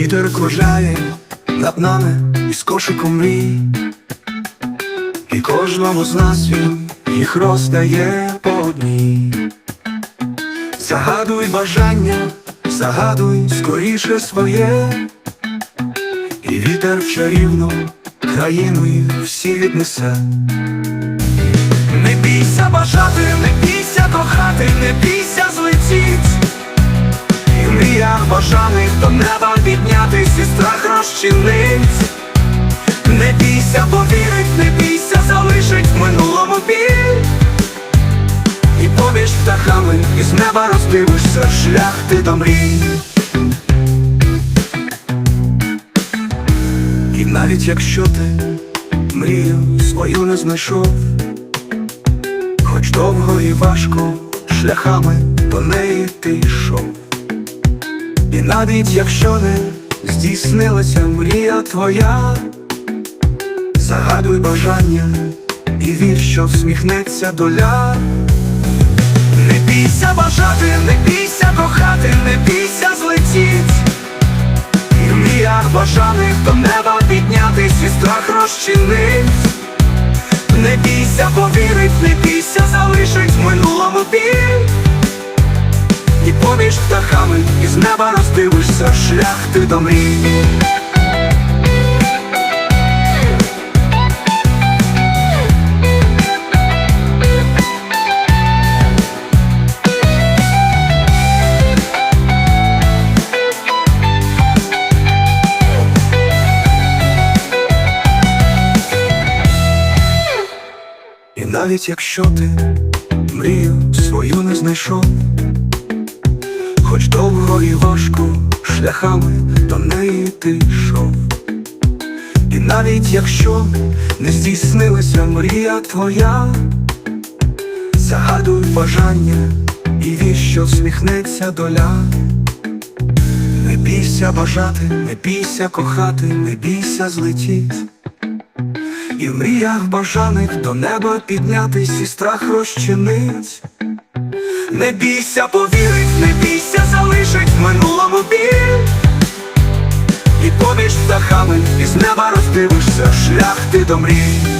Вітер кружляє над нами із кошиком мрій, і кожному з нас він їх роздає по одній. Загадуй бажання, загадуй скоріше своє, і вітер в чарівну країну їх всі віднесе. Не бійся бажати, не бійся кохати, не бійся злетіть. І мріях бажаних піднятись і страх розчинить. Не бійся повірить, не бійся залишить в минулому біль. І поміж птахами із неба роздивишся шлях ти до мрій. І навіть якщо ти мрію свою не знайшов, хоч довго і важко шляхами до неї ти йшов. І навіть якщо не здійснилася мрія твоя, загадуй бажання і вір, що всміхнеться доля. Не бійся бажати, не бійся кохати, не бійся злетіть. І в мріях бажаних до неба піднятись і страх розчинить. Не бійся повірить, не бійся із неба роздивишся шлях ти до мрій. Навіть якщо ти мрію свою не знайшов, хоч довго і важко шляхами до неї ти йшов. І навіть якщо не здійснилася мрія твоя, загадуй бажання і вір, що всміхнеться доля. Не бійся бажати, не бійся кохати, не бійся злетіть. І в мріях бажаних до неба піднятись і страх розчинить. Не бійся повірить, не бійся залишить в минулому біль. І поміж птахами із неба роздивишся шлях ти до мрій.